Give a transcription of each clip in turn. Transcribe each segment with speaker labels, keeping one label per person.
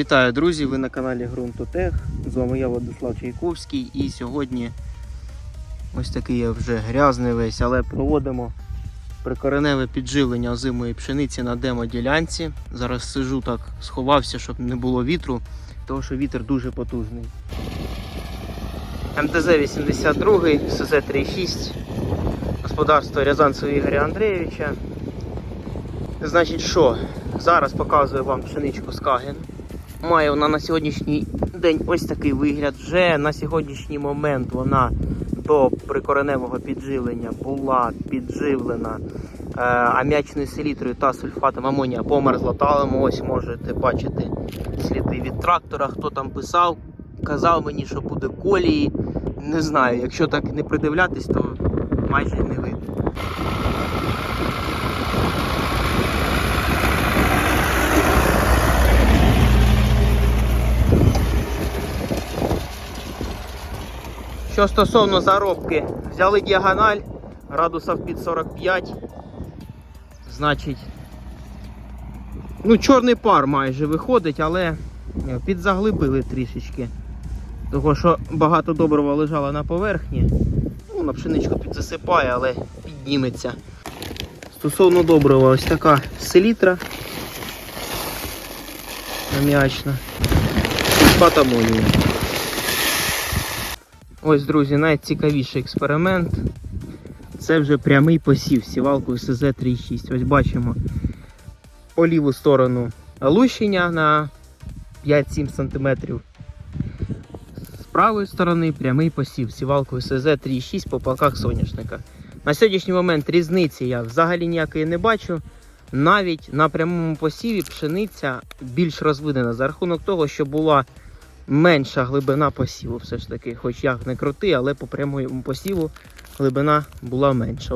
Speaker 1: Вітаю, друзі! Ви на каналі Грунтотех. З вами я Владислав Чайковський. І сьогодні ось такий я вже грязний весь, але проводимо прикореневе підживлення озимої пшениці на демо-ділянці. Зараз сижу так, сховався, щоб не було вітру, тому що вітер дуже потужний. МТЗ-82, СЗ-36, господарство Рязанцева Ігоря Андрійовича. Значить, що? Зараз показую вам пшеничку з Каген. Має вона на сьогоднішній день ось такий вигляд. Вже на сьогоднішній момент вона до прикореневого підживлення була підживлена е, ам'ячною селітрою та сульфатом амонія померзла талому. Ось можете бачити сліди від трактора. Хто там писав, казав мені, що буде колії. Не знаю, якщо так не придивлятись, то майже не видно. Що стосовно заробки, взяли діагональ градусів під 45. Значить, ну, чорний пар майже виходить, але е, підзаглибили трішечки. Того, що багато добрива лежало на поверхні. Ну, на пшеничку підзасипає, але підніметься. Стосовно добрива, ось така селітра аміачна. Амонію. Ось, друзі, найцікавіший експеримент. Це вже прямий посів сівалкою СЗ-36. Ось бачимо по ліву сторону лущення на 5-7 см. З правої сторони прямий посів сівалкою СЗ-36 по палках соняшника. На сьогоднішній момент різниці я взагалі ніякої не бачу. Навіть на прямому посіві пшениця більш розвинена за рахунок того, що була менша глибина посіву, все ж таки, хоч як не крути, але по прямому посіву глибина була менша.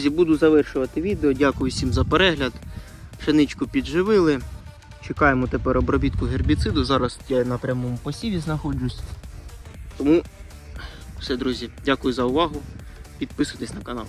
Speaker 1: Друзі, буду завершувати відео. Дякую всім за перегляд. Пшеничку підживили. Чекаємо тепер обробітку гербіциду. Зараз я на прямому посіві знаходжусь. Тому все, друзі, дякую за увагу. Підписуйтесь на канал.